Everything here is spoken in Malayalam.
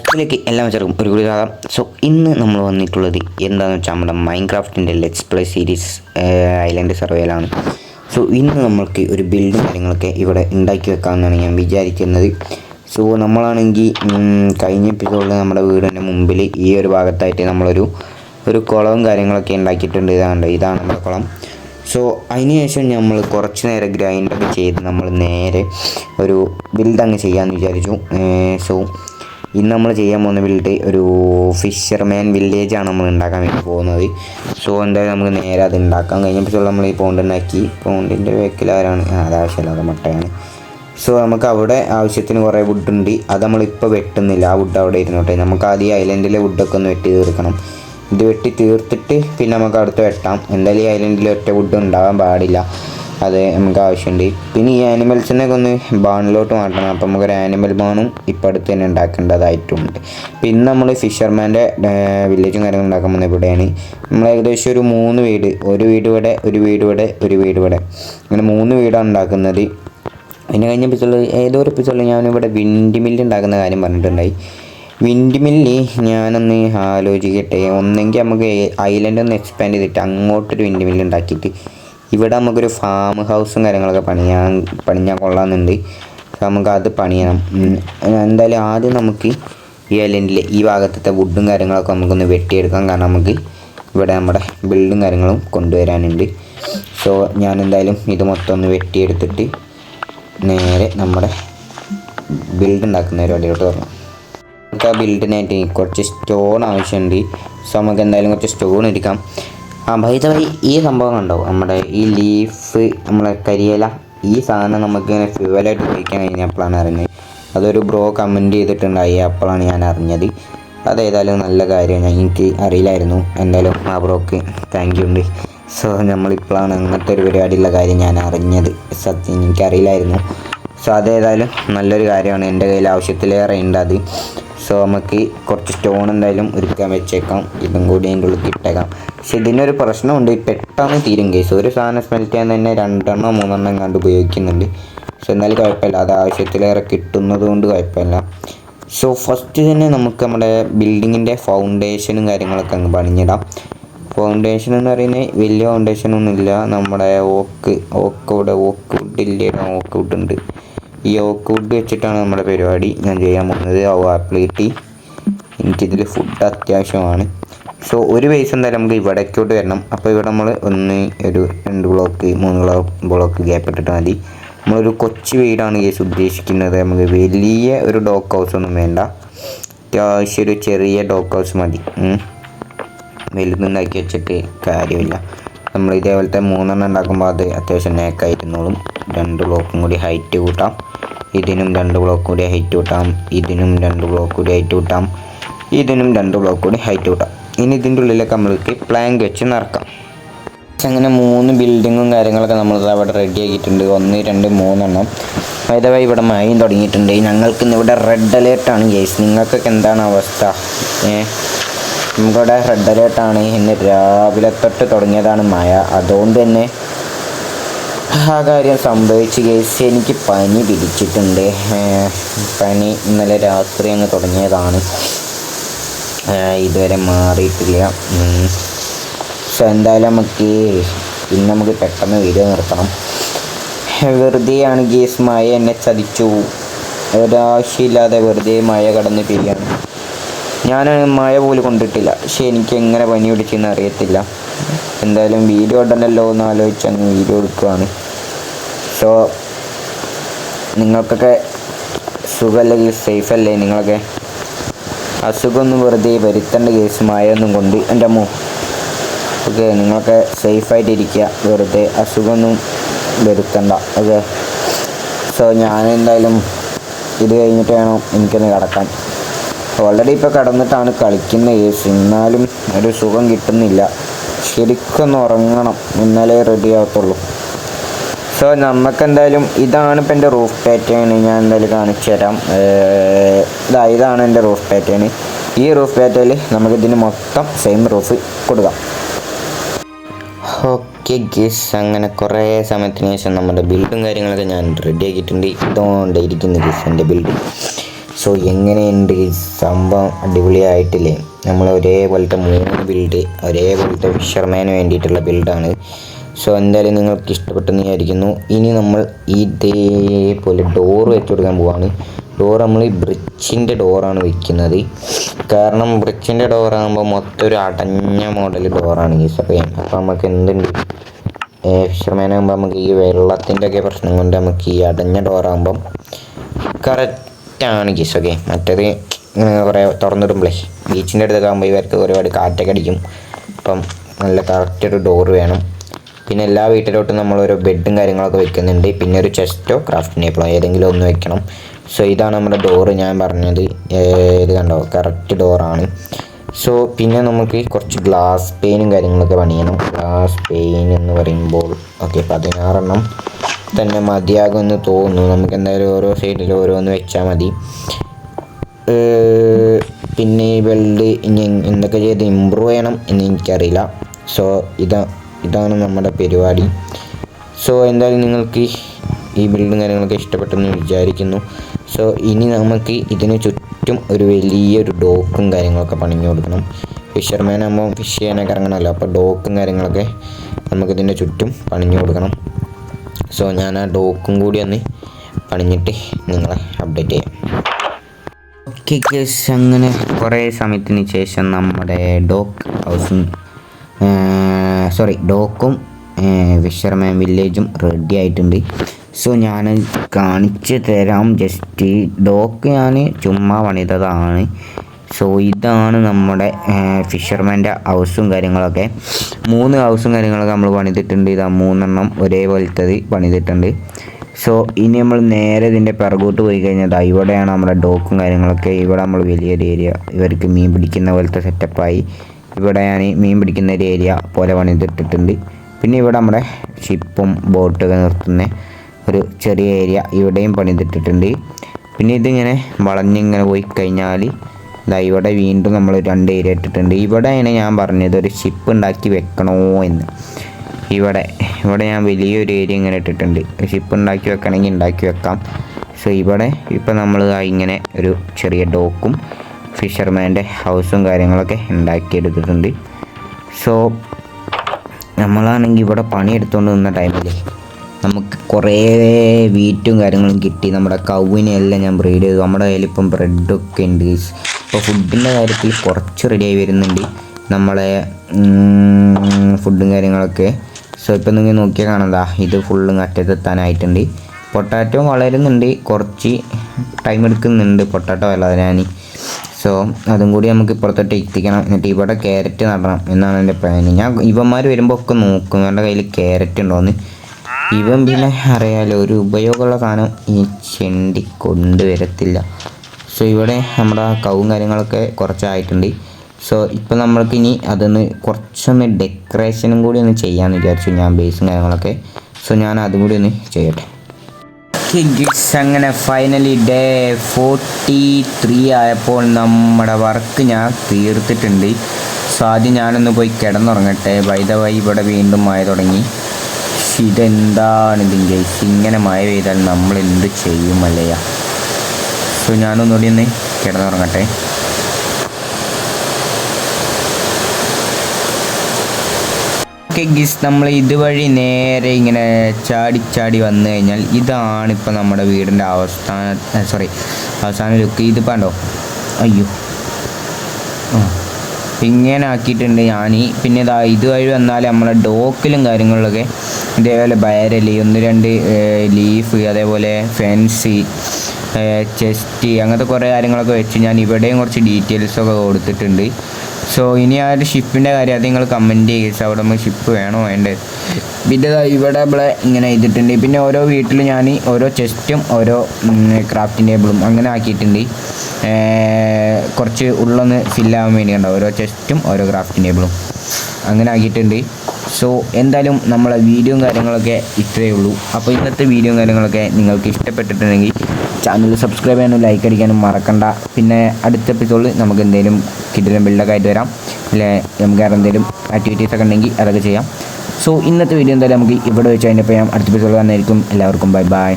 സ്പിലേക്ക് എല്ലാം വെച്ചേർക്കും ഒരു കൂടി കാണാം സോ ഇന്ന് നമ്മൾ വന്നിട്ടുള്ളത് എന്താണെന്ന് വെച്ചാൽ നമ്മുടെ മൈൻക്രാഫ്റ്റിന്റെ ലെറ്റ്സ് പ്ലേ സീരീസ് ഐലൻഡ് സർവേയിലാണ് സോ ഇന്ന് നമ്മൾക്ക് ഒരു ബിൽഡും കാര്യങ്ങളൊക്കെ ഇവിടെ ഉണ്ടാക്കി വെക്കാമെന്നാണ് ഞാൻ വിചാരിക്കുന്നത്. സോ നമ്മളാണെങ്കിൽ കഴിഞ്ഞ എപ്പിസോഡിൽ നമ്മുടെ വീടിന്റെ മുമ്പിൽ ഈ ഒരു ഭാഗത്തായിട്ട് നമ്മളൊരു ഒരു കുളവും കാര്യങ്ങളൊക്കെ ഉണ്ടാക്കിയിട്ടുണ്ട്. ഇതാണ്ട് ഇതാണ് നമ്മുടെ കുളം. സോ അതിന് ശേഷം നമ്മൾ കുറച്ച് നേരം ഗ്രൈൻഡൊക്കെ ചെയ്ത് നമ്മൾ നേരെ ഒരു ബിൽഡ് അങ്ങ് ചെയ്യാമെന്ന് വിചാരിച്ചു. സോ ഇന്ന് നമ്മൾ ചെയ്യാൻ പോകുന്ന ബിൽഡ് ഒരു ഫിഷർമാൻ വില്ലേജ് ആണ് നമ്മൾ ഉണ്ടാക്കാൻ വേണ്ടി പോകുന്നത്. സോ എന്തായാലും നമുക്ക് നേരെ അത് ഉണ്ടാക്കാൻ കഴിഞ്ഞപ്പോൾ നമ്മൾ ഈ പോണ്ട് ഉണ്ടാക്കി പോണ്ടിന്റെ വെക്കിലാരാണ് അതാവശ്യമില്ലാതെ മുട്ടയാണ്. സോ നമുക്ക് അവിടെ ആവശ്യത്തിന് കുറേ വുഡ് ഉണ്ട്. അത് നമ്മളിപ്പോൾ വെട്ടുന്നില്ല. ആ വുഡ് അവിടെ ഇരുന്നോട്ടെ നമുക്ക് ആദ്യം ഈ ഐലൻഡിലെ വുഡൊക്കെ ഒന്ന് വെട്ടി തീർക്കണം. ഇത് വെട്ടി തീർത്തിട്ട് പിന്നെ നമുക്ക് അടുത്ത് വെട്ടാം. എന്തായാലും ഈ ഐലൻഡിൽ ഒറ്റ വുഡ് ഉണ്ടാകാൻ പാടില്ല. അത് നമുക്ക് ആവശ്യമുണ്ട്. പിന്നെ ഈ ആനിമൽസിനൊക്കെ ഒന്ന് ബാണിലോട്ട് മാറ്റണം. അപ്പം നമുക്കൊരു ആനിമൽ ബാണും ഇപ്പം അടുത്ത് തന്നെ ഉണ്ടാക്കേണ്ടതായിട്ടുണ്ട്. പിന്നെ നമ്മൾ ഫിഷർമാന്റെ വില്ലേജും കാര്യങ്ങളും ഉണ്ടാക്കാൻ പോകുന്നത് ഇവിടെയാണ്. നമ്മൾ ഏകദേശം ഒരു മൂന്ന് വീട് ഒരു വീട് ഇവിടെ ഒരു വീട് ഇവിടെ ഒരു വീട് ഇവിടെ. അങ്ങനെ മൂന്ന് വീടാണ് ഉണ്ടാക്കുന്നത്. പിന്നെ കഴിഞ്ഞ എപ്പിസോഡിൽ ഏതോ ഒരു എപ്പിസോഡിൽ ഞാനിവിടെ വിൻഡ് മില്ല് ഉണ്ടാക്കുന്ന കാര്യം പറഞ്ഞിട്ടുണ്ടായി. വിൻഡ് മില്ല് ഞാനൊന്ന് ആലോചിക്കട്ടെ. ഒന്നെങ്കിൽ നമുക്ക് ഐലൻഡ് ഒന്ന് എക്സ്പാൻഡ് ചെയ്തിട്ട് അങ്ങോട്ടൊരു വിൻഡ് മില്ല് ഉണ്ടാക്കിയിട്ട് ഇവിടെ നമുക്കൊരു ഫാം ഹൗസും കാര്യങ്ങളൊക്കെ പണിയാൻ പണിഞ്ഞാൽ കൊള്ളാമെന്നുണ്ട്. നമുക്ക് അത് പണിയണം. എന്തായാലും ആദ്യം നമുക്ക് ഈ ഐലൻഡിലെ ഈ ഭാഗത്തെ വുഡും കാര്യങ്ങളൊക്കെ നമുക്കൊന്ന് വെട്ടിയെടുക്കാം. കാരണം നമുക്ക് ഇവിടെ നമ്മുടെ ബിൽഡും കാര്യങ്ങളും കൊണ്ടുവരാനുണ്ട്. സോ ഞാൻ എന്തായാലും ഇത് മൊത്തം ഒന്ന് വെട്ടിയെടുത്തിട്ട് നേരെ നമ്മുടെ ബിൽഡ് ഉണ്ടാക്കുന്ന പരിപാടിയോട്ട് തുടങ്ങാം നമുക്ക് ആ ബിൽഡിനായിട്ട് കുറച്ച് സ്റ്റോൺ ആവശ്യമുണ്ട്. സോ നമുക്ക് എന്തായാലും കുറച്ച് സ്റ്റോൺ എടുക്കാം. ആ ദ ഈ സംഭവം കണ്ടോ? നമ്മുടെ ഈ ലീഫ് നമ്മളെ കരിയില ഈ സാധനം നമുക്ക് ഇങ്ങനെ ഫ്യൂവലായിട്ട് ഉപയോഗിക്കാൻ കഴിഞ്ഞപ്പോഴാണ് അറിഞ്ഞത്. അതൊരു ബ്രോ കമന്റ് ചെയ്തിട്ടുണ്ടായി അപ്പോഴാണ് ഞാൻ അറിഞ്ഞത്. അതേതായാലും നല്ല കാര്യമാണ്. എനിക്ക് അറിയില്ലായിരുന്നു. എന്തായാലും ആ ബ്രോക്ക് താങ്ക് യു ഉണ്ട്. സോ നമ്മളിപ്പോഴാണ് അങ്ങനത്തെ ഒരു പരിപാടിയുള്ള കാര്യം ഞാൻ അറിഞ്ഞത്. സത്യം എനിക്കറിയില്ലായിരുന്നു. സോ അതേതായാലും നല്ലൊരു കാര്യമാണ്. എന്റെ കയ്യിൽ ആവശ്യത്തിലേറെ ഉണ്ട് അത്. സോ നമുക്ക് കുറച്ച് സ്റ്റോൺ എന്തായാലും ഒരുക്കാൻ വെച്ചേക്കാം. ഇതും കൂടി അതിന്റെ ഉള്ളിൽ ഇട്ടേക്കാം. പക്ഷെ ഇതിനൊരു പ്രശ്നമുണ്ട്. പെട്ടെന്ന് തീരും കേസ്. ഒരു സാധനം സ്മെൽറ്റ് ചെയ്യാൻ തന്നെ രണ്ടെണ്ണോ മൂന്നെണ്ണം കണ്ട് ഉപയോഗിക്കുന്നുണ്ട്. സോ എന്നാലും കുഴപ്പമില്ല. അത് ആവശ്യത്തിലേറെ കിട്ടുന്നത് കൊണ്ട് കുഴപ്പമില്ല. സോ ഫസ്റ്റ് തന്നെ നമുക്ക് നമ്മുടെ ബിൽഡിങ്ങിന്റെ ഫൗണ്ടേഷനും കാര്യങ്ങളൊക്കെ അങ്ങ് പണിഞ്ഞിടാം. ഫൗണ്ടേഷൻ എന്ന് പറയുന്നത് വലിയ ഫൗണ്ടേഷൻ ഒന്നുമില്ല. നമ്മുടെ ഓക്ക് ഓക്ക് ഇവിടെ ഓക്ക് വുഡ് വുഡ് വുഡ് വെച്ചിട്ടാണ് നമ്മുടെ പരിപാടി ഞാൻ ചെയ്യാൻ പോകുന്നത്. ഓ ആപ്പിൾ എനിക്കിതിൽ ഫുഡ് അത്യാവശ്യമാണ്. സോ ഒരു ബേസ് എന്തായാലും നമുക്ക് ഇവിടേക്കോട്ട് വരണം. അപ്പോൾ ഇവിടെ നമ്മൾ ഒന്ന് ഒരു രണ്ട് ബ്ലോക്ക് മൂന്ന് ബ്ലോക്ക് ഗ്യാപ്പ് ഇട്ടിട്ട് മതി. നമ്മളൊരു കൊച്ചു വീടാണ് കേസ് ഉദ്ദേശിക്കുന്നത്. നമുക്ക് വലിയ ഒരു ഡോക്ക് ഹൗസ് ഒന്നും വേണ്ട. അത്യാവശ്യം ഒരു ചെറിയ ഡോക്ക് ഹൗസ് മതി. വലുതുണ്ടാക്കി വെച്ചിട്ട് കാര്യമില്ല. നമ്മൾ ഇതേപോലത്തെ മൂന്നെണ്ണം ഉണ്ടാക്കുമ്പോൾ അത് അത്യാവശ്യം നേക്കായിരുന്നോളും രണ്ട് ബ്ലോക്കും കൂടി ഹൈറ്റ് കൂട്ടാം. ഇതിനും രണ്ട് ബ്ലോക്ക് കൂടി ഹൈറ്റ് കൂട്ടാം. ഇതിനും രണ്ട് ബ്ലോക്ക് കൂടി ഹൈറ്റ് കൂട്ടാം. ഇതിനും രണ്ട് ബ്ലോക്ക് കൂടി ഹൈറ്റ് കൂട്ടാം. ഇനി ഇതിന്റെ ഉള്ളിലേക്ക് നമ്മൾക്ക് പ്ലാങ്ക് വെച്ച് നിറക്കാം അങ്ങനെ മൂന്ന് ബിൽഡിങ്ങും കാര്യങ്ങളൊക്കെ നമ്മൾ അവിടെ റെഡി ആക്കിയിട്ടുണ്ട്. ഒന്ന് രണ്ട് മൂന്നെണ്ണം. അതായത് ഇവിടെ മഴയും തുടങ്ങിയിട്ടുണ്ട്. ഞങ്ങൾക്ക് ഇന്ന് ഇവിടെ റെഡ് അലേർട്ടാണ് കേസ് നിങ്ങൾക്കൊക്കെ എന്താണ് അവസ്ഥ? ഏ? നമുക്കിവിടെ റെഡ് അലേർട്ടാണ് ഇന്ന് രാവിലെ തൊട്ട് തുടങ്ങിയതാണ് മഴ. അതുകൊണ്ട് തന്നെ ആ കാര്യം സംഭവിച്ചു കേസ് എനിക്ക് പനി പിടിച്ചിട്ടുണ്ട്. പനി ഇന്നലെ രാത്രി അങ്ങ് തുടങ്ങിയതാണ്. ഇതുവരെ മാറിയിട്ടില്ല. സോ എന്തായാലും നമുക്ക് ഇന്ന് നമുക്ക് പെട്ടെന്ന് വീഡിയോ നിർത്തണം. വെറുതെയാണ് ഗേസ് മായ എന്നെ ചതിച്ചു. ഒരാവശ്യമില്ലാതെ വെറുതെ മായ കടന്ന് പെയ്യാണ്. ഞാൻ മഴ പോലും കൊണ്ടിട്ടില്ല. പക്ഷെ എനിക്ക് എങ്ങനെ പനി പിടിച്ചെന്ന് അറിയത്തില്ല. എന്തായാലും വീഡിയോ ഇടണല്ലോ എന്ന് ആലോചിച്ച് അങ്ങ് വീഡിയോ എടുക്കുകയാണ് സോ നിങ്ങൾക്കൊക്കെ സുഖമല്ലെങ്കിൽ സേഫ് അല്ലേ നിങ്ങളൊക്കെ? അസുഖമൊന്നും വെറുതെ വരുത്തേണ്ട കേസ് മഴയൊന്നും കൊണ്ട്. എന്റെ അമ്മോ ഓക്കെ നിങ്ങളൊക്കെ സേഫായിട്ട് ഇരിക്കുക. വെറുതെ അസുഖമൊന്നും വരുത്തണ്ട. ഓക്കെ. സോ ഞാൻ എന്തായാലും ഇത് കഴിഞ്ഞിട്ട് വേണം എനിക്കൊന്ന് കിടക്കാൻ. ഓൾറെഡി ഇപ്പോൾ കിടന്നിട്ടാണ് കളിക്കുന്ന കേസ് എന്നാലും ഒരു സുഖം കിട്ടുന്നില്ല. ശരിക്കൊന്ന് ഉറങ്ങണം. ഇന്നലെ റെഡി ആകത്തുള്ളൂ. സോ നമുക്കെന്തായാലും ഇതാണ് ഇപ്പം എന്റെ റൂഫ് പാറ്റേൺ ഞാൻ എന്തായാലും കാണിച്ചു തരാം. ഇതാ ഇതാണ് എന്റെ റൂഫ് പാറ്റേൺ ഈ റൂഫ് പാറ്റേണിൽ നമുക്കിതിന് മൊത്തം സെയിം റൂഫ് കൊടുക്കാം. ഓക്കെ ഗസ് അങ്ങനെ കുറേ സമയത്തിന് ശേഷം നമ്മുടെ ബിൽഡും കാര്യങ്ങളൊക്കെ ഞാൻ റെഡി ആക്കിയിട്ടുണ്ട്. ഇതുകൊണ്ട് ഗസ് എന്റെ ബിൽഡ് സോ എങ്ങനെയുണ്ട്? ഈ സംഭവം അടിപൊളിയായിട്ടില്ലേ? നമ്മൾ ഒരേപോലത്തെ മൂന്ന് ബിൽഡ് ഒരേപോലത്തെ ഫിഷർമാന് വേണ്ടിയിട്ടുള്ള ബിൽഡാണ് സോ എന്തായാലും നിങ്ങൾക്ക് ഇഷ്ടപ്പെട്ടെന്ന് വിചാരിക്കുന്നു. ഇനി നമ്മൾ ഇതേപോലെ ഡോർ വെച്ച് കൊടുക്കാൻ പോവാണ്. ഡോർ നമ്മൾ ഈ ബ്രിഡ്ജിന്റെ ഡോറാണ് വെക്കുന്നത്. കാരണം ബ്രിഡ്ജിന്റെ ഡോറാകുമ്പോൾ മൊത്തം ഒരു അടഞ്ഞ മോഡൽ ഡോറാണ് ഈ സമയം. അപ്പോൾ നമുക്ക് എന്തുണ്ട്? ഫിഷർമാനാകുമ്പോൾ നമുക്ക് ഈ വെള്ളത്തിന്റെ ഒക്കെ പ്രശ്നം കൊണ്ട് നമുക്ക് ഈ അടഞ്ഞ ഡോറാകുമ്പം കറക്റ്റാണ് ഗീസ് ഓക്കെ. മറ്റേത് കുറേ തുറന്നിടുമ്പോഴേ ബീച്ചിന്റെ അടുത്തൊക്കെ ആകുമ്പോൾ ഇവർക്ക് ഒരുപാട് കാറ്റൊക്കെ അടിക്കും. അപ്പം നല്ല കറക്റ്റ് ഒരു ഡോറ് വേണം. പിന്നെ എല്ലാ വീട്ടിലോട്ടും നമ്മൾ ഓരോ ബെഡും കാര്യങ്ങളൊക്കെ വെക്കുന്നുണ്ട്. പിന്നെ ഒരു ചെസ്റ്റോ ക്രാഫ്റ്റ് ടേബിളോ ഏതെങ്കിലും ഒന്ന് വെക്കണം. സോ ഇതാണ് നമ്മുടെ ഡോറ് ഞാൻ പറഞ്ഞത്. ഇത് കണ്ടോ? കറക്റ്റ് ഡോറാണ് സോ പിന്നെ നമുക്ക് കുറച്ച് ഗ്ലാസ് പെയിനും കാര്യങ്ങളൊക്കെ പണിയണം. ഗ്ലാസ് പെയിൻ എന്ന് പറയുമ്പോൾ ഓക്കെ പതിനാറെണ്ണം. തന്നെ മതിയാകുമെന്ന് തോന്നുന്നു. നമുക്ക് എന്തായാലും ഓരോ സൈഡിൽ ഓരോന്ന് വെച്ചാൽ മതി. പിന്നെ ഈ വെൽഡ് ഇനി എന്തൊക്കെ ചെയ്ത് ഇമ്പ്രൂവ് ചെയ്യണം എന്ന് എനിക്കറിയില്ല. സോ ഇതാ ഇതാണ് നമ്മുടെ പരിപാടി. സോ എന്തായാലും നിങ്ങൾക്ക് ഈ ബിൽഡും കാര്യങ്ങളൊക്കെ ഇഷ്ടപ്പെട്ടെന്ന് വിചാരിക്കുന്നു. സോ ഇനി നമുക്ക് ഇതിന് ചുറ്റും ഒരു വലിയൊരു ഡോക്കും കാര്യങ്ങളൊക്കെ പണിഞ്ഞു കൊടുക്കണം. ഫിഷർമാൻ ആകുമ്പോൾ ഫിഷ് ചെയ്യാനൊക്കെ ഇറങ്ങണമല്ലോ അപ്പോൾ ഡോക്കും കാര്യങ്ങളൊക്കെ നമുക്കിതിന്റെ ചുറ്റും പണിഞ്ഞു കൊടുക്കണം. സോ ഞാൻ ആ ഡോക്കും കൂടി ഒന്ന് പണിഞ്ഞിട്ട് നിങ്ങളെ അപ്ഡേറ്റ് ചെയ്യാം. ഓക്കെ കേസ് അങ്ങനെ കുറേ സമയത്തിന് ശേഷം നമ്മുടെ ഡോക്ക് ഹൗസും സോറി ഡോക്കും ഫിഷർമാൻ വില്ലേജും റെഡി ആയിട്ടുണ്ട്. സോ ഞാൻ കാണിച്ചു തരാം. ജസ്റ്റ് ഡോക്ക് ഞാൻ ചുമ്മാ പണിതതാണ്. സോ ഇതാണ് നമ്മുടെ ഫിഷർമാന്റെ ഹൗസും കാര്യങ്ങളൊക്കെ. മൂന്ന് ഹൗസും കാര്യങ്ങളൊക്കെ നമ്മൾ പണിതിട്ടുണ്ട്. ഇതാ മൂന്നെണ്ണം ഒരേപോലത്തത് പണിതിട്ടുണ്ട്. സോ ഇനി നമ്മൾ നേരെ ഇതിന്റെ പിറകോട്ട് പോയി കഴിഞ്ഞാൽ ഇവിടെയാണ് നമ്മുടെ ഡോക്കും കാര്യങ്ങളൊക്കെ. ഇവിടെ നമ്മൾ വലിയൊരു ഏരിയ ഇവർക്ക് മീൻ പിടിക്കുന്ന പോലത്തെ സെറ്റപ്പായി ഇവിടെ ഞാൻ മീൻ പിടിക്കുന്ന ഒരു ഏരിയ പോലെ പണിതിട്ടിട്ടുണ്ട്. പിന്നെ ഇവിടെ നമ്മുടെ ഷിപ്പും ബോട്ടൊക്കെ നിർത്തുന്ന ഒരു ചെറിയ ഏരിയ ഇവിടെയും പണിതിട്ടിട്ടുണ്ട്. പിന്നെ ഇതിങ്ങനെ വളഞ്ഞിങ്ങനെ പോയി കഴിഞ്ഞാൽ ഇവിടെ വീണ്ടും നമ്മൾ രണ്ട് ഏരിയ ഇട്ടിട്ടുണ്ട്. ഇവിടെയാണ് ഞാൻ പറഞ്ഞത് ഒരു ഷിപ്പ് ഉണ്ടാക്കി വെക്കണോ എന്ന്. ഇവിടെ ഇവിടെ ഞാൻ വലിയൊരു ഏരിയ ഇങ്ങനെ ഇട്ടിട്ടുണ്ട്. ഷിപ്പ് ഉണ്ടാക്കി വെക്കണമെങ്കിൽ ഉണ്ടാക്കി വെക്കാം. സോ ഇവിടെ ഇപ്പം നമ്മൾ ഇങ്ങനെ ഒരു ചെറിയ ഡോക്കും ഫിഷർമാന്റെ ഹൗസും കാര്യങ്ങളൊക്കെ ഉണ്ടാക്കിയെടുത്തിട്ടുണ്ട്. സോ നമ്മളാണെങ്കിൽ ഇവിടെ പണിയെടുത്തുകൊണ്ട് നിന്ന ടൈമിൽ നമുക്ക് കുറേ വീറ്റും കാര്യങ്ങളും കിട്ടി. നമ്മുടെ കൗവിനെല്ലാം ഞാൻ ബ്രീഡ് ചെയ്തു. നമ്മുടെ കയ്യിൽ ഇപ്പം ബ്രെഡൊക്കെ ഉണ്ട് ഇപ്പോൾ ഫുഡിന്റെ കാര്യത്തിൽ കുറച്ച് റെഡിയായി വരുന്നുണ്ട്. നമ്മളെ ഫുഡും കാര്യങ്ങളൊക്കെ. സോ ഇപ്പം നിങ്ങൾ നോക്കിയാൽ കാണാം ഇത് ഫുള്ളും അറ്റത്തെത്താനായിട്ടുണ്ട് പൊട്ടാറ്റോ വളരുന്നുണ്ട് കുറച്ച് ടൈം എടുക്കുന്നുണ്ട് പൊട്ടാറ്റോ വളരാൻ. സോ അതും കൂടി നമുക്ക് ഇപ്പുറത്തോട്ട് എത്തിക്കണം. എന്നിട്ട് ഇവിടെ ക്യാരറ്റ് നടണം എന്നാണ് എന്റെ പ്ലാന് ഞാൻ ഇവന്മാർ വരുമ്പോൾ ഒക്കെ നോക്കും. എന്റെ കയ്യിൽ ക്യാരറ്റ് ഉണ്ടോയെന്ന് ഇവൻ പിന്നെ അറിയാലോ ഒരു ഉപയോഗമുള്ള സാധനം ഈ ചെണ്ടി കൊണ്ടുവരത്തില്ല. സോ ഇവിടെ നമ്മുടെ കവും കാര്യങ്ങളൊക്കെ കുറച്ചായിട്ടുണ്ട്. സോ ഇപ്പം നമ്മൾക്ക് ഇനി അതൊന്ന് കുറച്ചൊന്ന് ഡെക്കറേഷനും കൂടി ഒന്ന് ചെയ്യാമെന്ന് വിചാരിച്ചു ഞാൻ ബേസും കാര്യങ്ങളൊക്കെ. സോ ഞാൻ അതും കൂടി ഒന്ന് ചെയ്യട്ടെ. അങ്ങനെ ഫൈനലി ഡേ ഫോർട്ടി ത്രീ ആയപ്പോൾ നമ്മുടെ വർക്ക് ഞാൻ തീർത്തിട്ടുണ്ട്. സോ ആദ്യം ഞാനൊന്ന് പോയി കിടന്നുറങ്ങട്ടെ. വൈദ വൈ ഇവിടെ വീണ്ടും മഴ തുടങ്ങി. ഇതെന്താണ് ഇതിന്റെ? ഇങ്ങനെ മഴ പെയ്താൽ നമ്മൾ എന്ത് ചെയ്യും അല്ലയാ സോ ഞാനൊന്നുകൂടി ഒന്ന് കിടന്നുറങ്ങട്ടെ. ഓക്കെ ഗിസ് നമ്മൾ ഇതുവഴി നേരെ ഇങ്ങനെ ചാടി ചാടി വന്നു കഴിഞ്ഞാൽ ഇതാണ് ഇപ്പം നമ്മുടെ വീടിന്റെ അവസാന സോറി അവസാന ലുക്ക് ഇത് ഉണ്ടോ അയ്യോ. ഇങ്ങനെ ആക്കിയിട്ടുണ്ട് ഞാൻ പിന്നെ ഇതാ ഇതുവഴി വന്നാൽ നമ്മളെ ഡോക്കിലും കാര്യങ്ങളിലൊക്കെ ഇതേപോലെ ബയരലി ഒന്ന് രണ്ട് ലീഫ് അതേപോലെ ഫെൻസി ചെസ്റ്റ് അങ്ങനത്തെ കുറേ കാര്യങ്ങളൊക്കെ വെച്ച് ഞാൻ ഇവിടെയും കുറച്ച് ഡീറ്റെയിൽസൊക്കെ കൊടുത്തിട്ടുണ്ട്. സോ ഇനി ആ ഒരു ഷിപ്പിന്റെ കാര്യം അത് നിങ്ങൾ കമന്റ് ചെയ്യുക അവിടെ നമ്മൾ ഷിപ്പ് വേണോ വേണ്ടത് പിന്നെ ഇവിടെ ഇവിടെ ഇങ്ങനെ ചെയ്തിട്ടുണ്ട് പിന്നെ ഓരോ വീട്ടിലും ഞാൻ ഓരോ ചെസ്റ്റും ഓരോ ക്രാഫ്റ്റിംഗ് ടേബിളും അങ്ങനെ ആക്കിയിട്ടുണ്ട്. കുറച്ച് ഉള്ളൊന്ന് ഫില്ലാവാൻ വേണ്ടിയുണ്ട്. ഓരോ ചെസ്റ്റും ഓരോ ക്രാഫ്റ്റിംഗ് ടേബിളും അങ്ങനെ ആക്കിയിട്ടുണ്ട്. സോ എന്തായാലും നമ്മളെ വീഡിയോയും കാര്യങ്ങളൊക്കെ ഇത്രയേ ഉള്ളൂ. അപ്പോൾ ഇന്നത്തെ വീഡിയോയും കാര്യങ്ങളൊക്കെ നിങ്ങൾക്ക് ഇഷ്ടപ്പെട്ടിട്ടുണ്ടെങ്കിൽ ചാനൽ സബ്സ്ക്രൈബ് ചെയ്യാനും ലൈക്ക് അടിക്കാനും മറക്കണ്ട. പിന്നെ അടുത്ത എപ്പിസോഡിൽ നമുക്ക് എന്തെങ്കിലും കിട്ടിലും ബിൽഡൊക്കെ ആയിട്ട് വരാം. അല്ലെ? നമുക്ക് വേറെ എന്തെങ്കിലും ആക്ടിവിറ്റീസ് ഒക്കെ ഉണ്ടെങ്കിൽ അതൊക്കെ ചെയ്യാം. സോ ഇന്നത്തെ വീഡിയോ എന്തായാലും നമുക്ക് ഇവിടെ വെച്ച് കഴിഞ്ഞപ്പോൾ ഞാൻ അടുത്ത എപ്പിസോഡ് വന്നായിരിക്കും എല്ലാവർക്കും ബൈ ബൈ